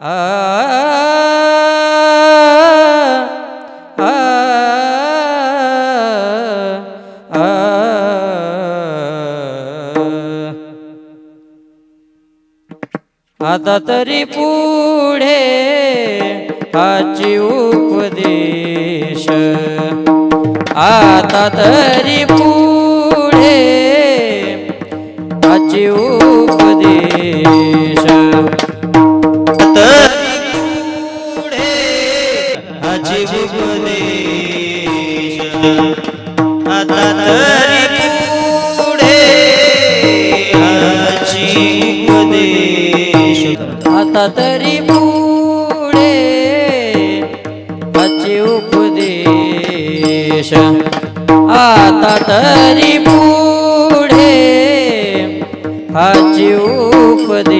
आ आता तरी पुढे हाची उपदेश. आता तरी पुढे हाची उपदेश. आता तरी पुढे हाची उपदेश. आता तरी पुढे हाची उपदेश.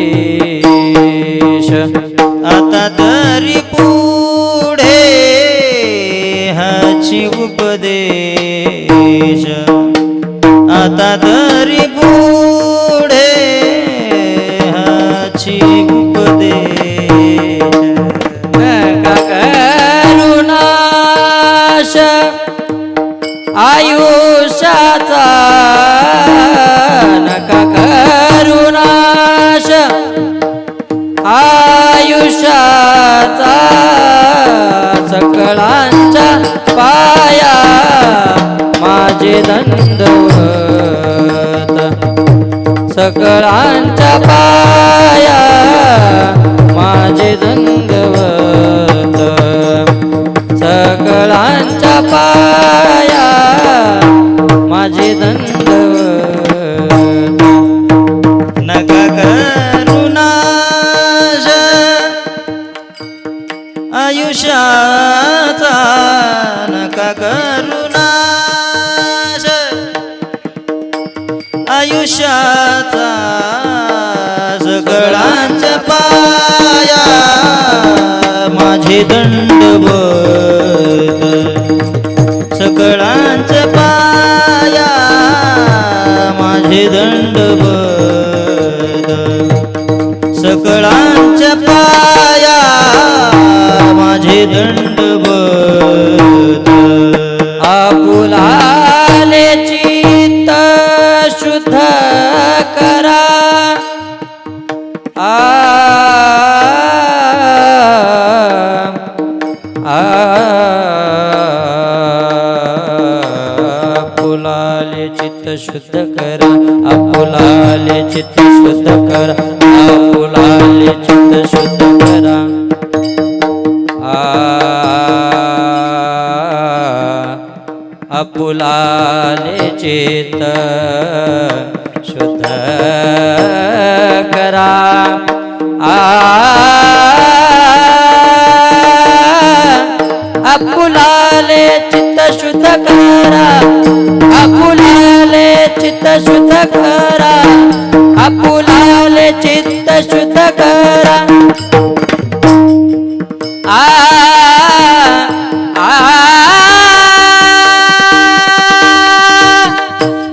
आता तरी पुढे हाची उपदेश. करुणाश आयुष्याचा नका करुणाश आयुष्याचा सकळांच्या पाया माझे दंडवत सकळांच्या आयुष्याचा सगळ्यांच्या पाया माझे दंडवत सकळांच्या पाया माझे दंडवत सकळांच्या पाया माझे दंड चित्त शुद्ध करा. अपुलाले चित्त शुद्ध करा. आ अपुलाले चित्त शुद्ध करा. अपुलाले चित्त शुद्ध करा. आपुलाले चित्त शुद्ध करा. आ आ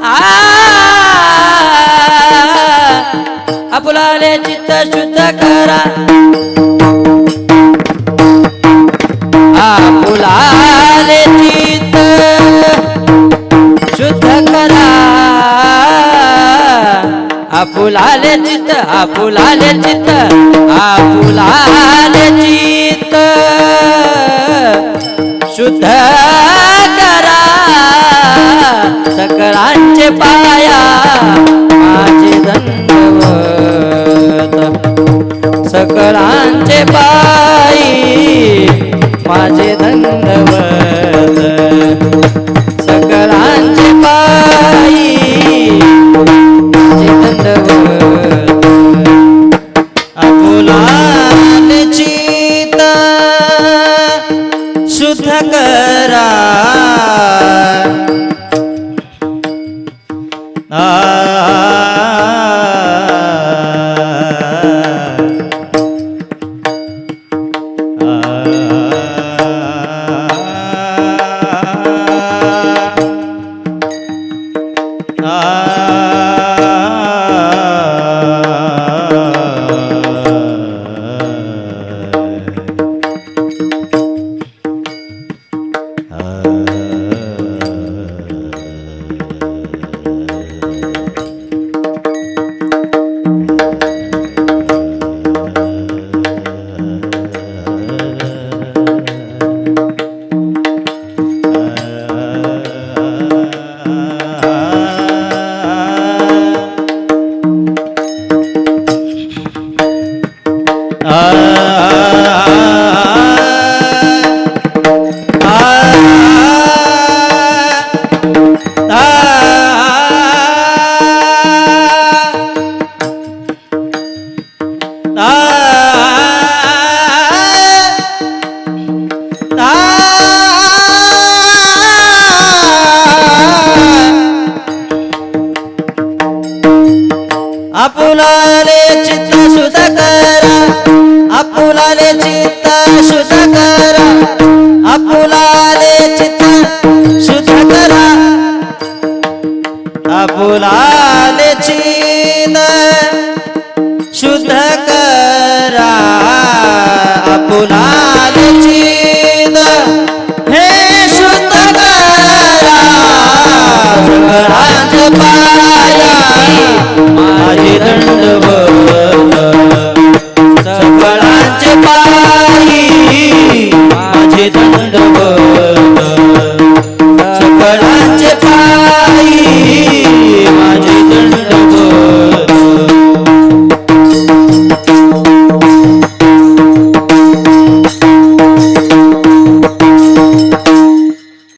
आ अपुलाले चित्त शुद्ध करा. आपुलाले चित्त आपुलाले चित्त आपुलाले चित शुद्ध करा सकळांचे पाया माझे दंडवत. सकळांचे पायी आपुलाले आपुलाले चित्त शुद्ध करा आपुलाले चित्त हे शुद्ध करा सगळ्यांच